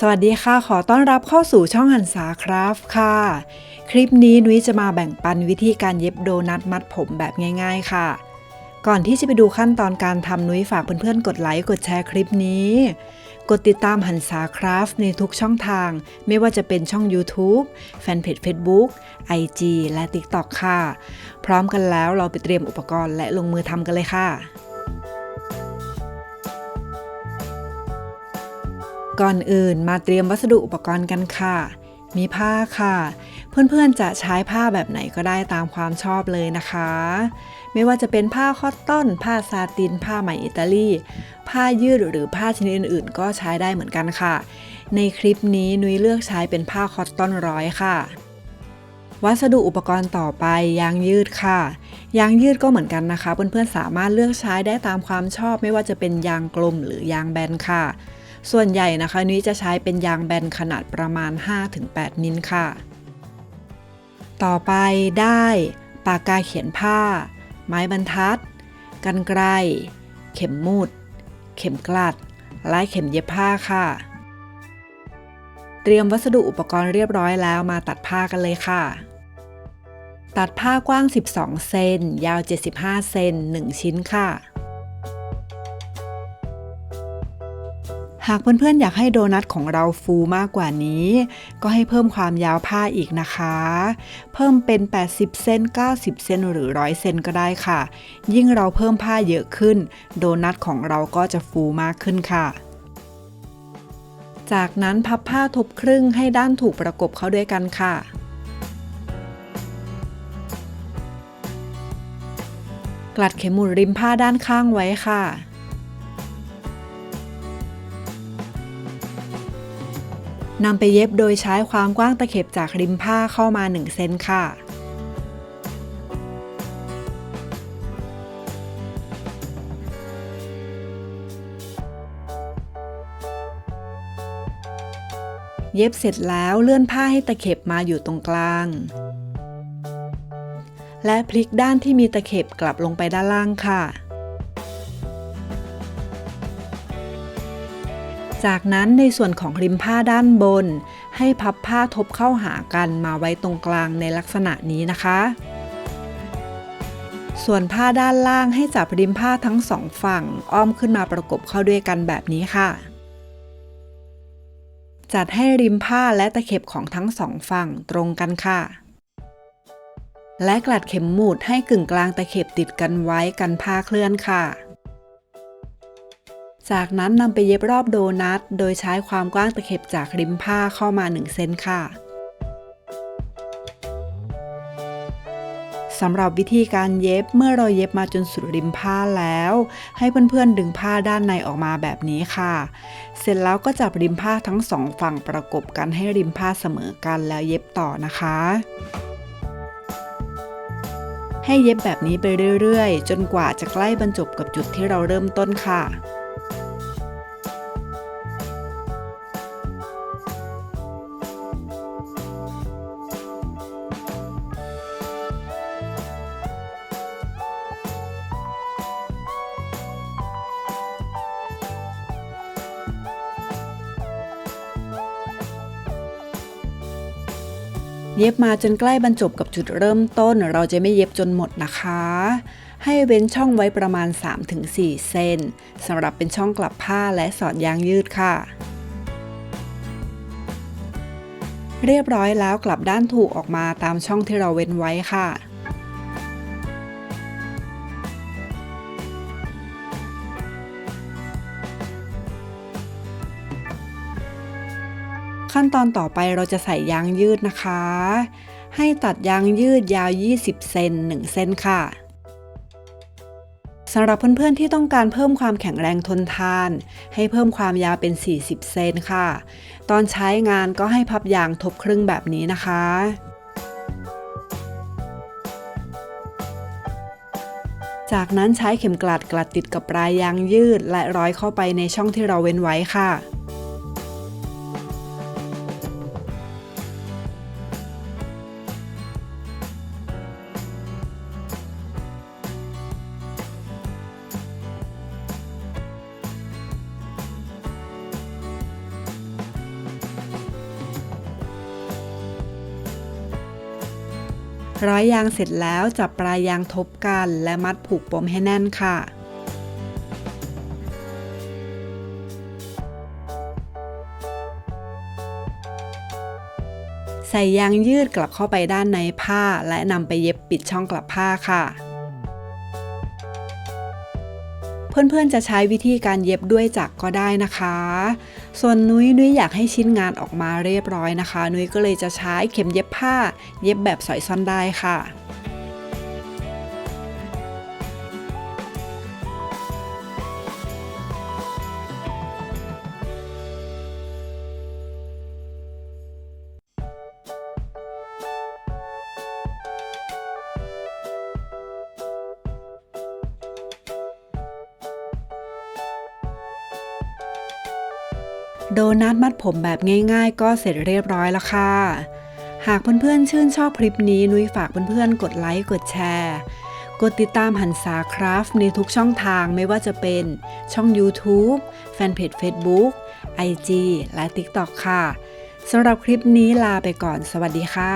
สวัสดีค่ะ ขอต้อนรับเข้าสู่ช่องหันษาคราฟค่ะ คลิปนี้นุ้ยจะมาแบ่งปันวิธีการเย็บโดนัทมัดผมแบบง่าย ๆ ค่ะ ก่อนที่จะไปดูขั้นตอนการทำนุ้ยฝากเพื่อนๆ กดไลค์ กดแชร์คลิปนี้ กดติดตามหันษาคราฟในทุกช่องทาง ไม่ว่าจะเป็นช่อง YouTube แฟนเพจ Facebook IG และ TikTok ค่ะ พร้อมกันแล้วเราไปเตรียมอุปกรณ์และลงมือทำกันเลยค่ะ ก่อนอื่นมาเตรียมวัสดุอุปกรณ์กันค่ะ มีผ้าค่ะ เพื่อนๆจะใช้ผ้าแบบไหนก็ได้ตามความชอบเลยนะคะ ไม่ว่าจะเป็นผ้าคอตตอน ผ้าซาติน ผ้าไหมอิตาลี ผ้ายืดหรือผ้าชนิดอื่นๆ ก็ใช้ได้เหมือนกันค่ะ ในคลิปนี้นุ้ยเลือกใช้เป็นผ้าคอตตอนร้อยค่ะวัสดุอุปกรณ์ต่อไปยางยืดค่ะ ยางยืดก็เหมือนกันนะคะ เพื่อนๆสามารถเลือกใช้ได้ตามความชอบ ไม่ว่าจะเป็นยางกลมหรือยางแบนค่ะ ส่วนใหญ่นะคะนุ้จะใช้เป็นยางแบนขนาดประมาณ 5-8มิลค่ะ ต่อไปได้ ปากกาเขียนผ้า ไม้บรรทัด กันไกร เข็มมูด เข็มกลัด และเข็มเย็บผ้าค่ะ เตรียมวัสดุอุปกรณ์เรียบร้อยแล้วมาตัดผ้ากันเลยค่ะตัดผ้ากว้าง 12 เซน ยาว 75 เซน 1 ชิ้นค่ะ หากเพื่อนๆ อยากให้โดนัทของเราฟูมากกว่านี้ ก็ให้เพิ่มความยาวผ้าอีกนะคะ เพิ่มเป็น 80 เซน90 เซนหรือ 100 เซนก็ได้ค่ะ ยิ่งเราเพิ่มผ้าเยอะขึ้น โดนัทของเราก็จะฟูมากขึ้นค่ะจากนั้นพับผ้าทบครึ่งให้ด้านถูกประกบเข้าด้วยกันค่ะ กลัดเข็มหมุนริมผ้าด้านข้างไว้ค่ะ นำไปเย็บโดยใช้ความกว้างตะเข็บจากริมผ้าเข้ามา 1 เซนค่ะ เย็บเสร็จแล้วเลื่อนผ้าให้ตะเข็บมาอยู่ตรงกลาง และพลิกด้านที่มีตะเข็บกลับลงไปด้านล่างค่ะ จากนั้นในส่วนของริมผ้าด้านบน ให้พับผ้าทบเข้าหากันมาไว้ตรงกลางในลักษณะนี้นะคะ ส่วนผ้าด้านล่างให้จับริมผ้าทั้งสองฝั่ง อ้อมขึ้นมาประกบเข้าด้วยกันแบบนี้ค่ะ จัดให้ริมผ้าและตะเข็บของทั้งสองฝั่งตรงกันค่ะ และกลัดเข็มหมุดให้กึ่งกลางตะเข็บติดกันไว้กันผ้าเคลื่อนค่ะ จากนั้นนำไปเย็บรอบโดนัท โดยใช้ความกว้างตะเข็บจากริมผ้าเข้ามา 1 เซนค่ะสำหรับวิธีการเย็บเมื่อเราเย็บมาจนสุดริมผ้าแล้ว ให้เพื่อนๆดึงผ้าด้านในออกมาแบบนี้ค่ะ เสร็จแล้วก็จับริมผ้าทั้งสองฝั่งประกบกันให้ริมผ้าเสมอกันแล้วเย็บต่อนะคะ ให้เย็บแบบนี้ไปเรื่อยๆ จนกว่าจะใกล้บรรจบกับจุดที่เราเริ่มต้นค่ะ เย็บมาจนใกล้บรรจบกับจุดเริ่มต้น เราจะไม่เย็บจนหมดนะคะ ให้เว้นช่องไว้ประมาณ 3-4 เซนสำหรับเป็นช่องกลับผ้าและสอดยางยืดค่ะ เรียบร้อยแล้วกลับด้านถูกออกมาตามช่องที่เราเว้นไว้ค่ะ ขั้นตอนต่อไปเราจะใส่ยางยืดนะคะ ให้ตัดยางยืดยาว 20 เซน1 เซนค่ะสำหรับเพื่อนๆที่ต้องการเพิ่มความแข็งแรงทนทาน ให้เพิ่มความยาวเป็น 40 เซนค่ะ ตอนใช้งานก็ให้พับยางทบครึ่งแบบนี้นะคะ จากนั้นใช้เข็มกลัดกลัดติดกับปลายยางยืดและร้อยเข้าไปในช่องที่เราเว้นไว้ค่ะ ร้อยยางเสร็จแล้วจับปลายยางทบกันและมัดผูกปมให้แน่นค่ะใส่ยางยืดกลับเข้าไปด้านในผ้าและนำไปเย็บปิดช่องกลับผ้าค่ะ เพื่อนๆจะใช้วิธีการเย็บด้วยจักรก็ได้นะคะ ส่วนนุ้ยนุ้ยอยากให้ชิ้นงานออกมาเรียบร้อยนะคะ นุ้ยก็เลยจะใช้เข็มเย็บผ้า เย็บแบบสอยซ่อนได้ค่ะ โดนัทมัดผมแบบง่ายๆ ก็เสร็จเรียบร้อยแล้วค่ะ หากเพื่อนๆชื่นชอบคลิปนี้นุ้ยฝากเพื่อนๆกดไลค์กดแชร์ กดติดตามหันษาคราฟในทุกช่องทางไม่ว่าจะเป็นช่อง YouTube แฟนเพจ Facebook IG และ TikTok ค่ะสำหรับคลิปนี้ลาไปก่อนสวัสดีค่ะ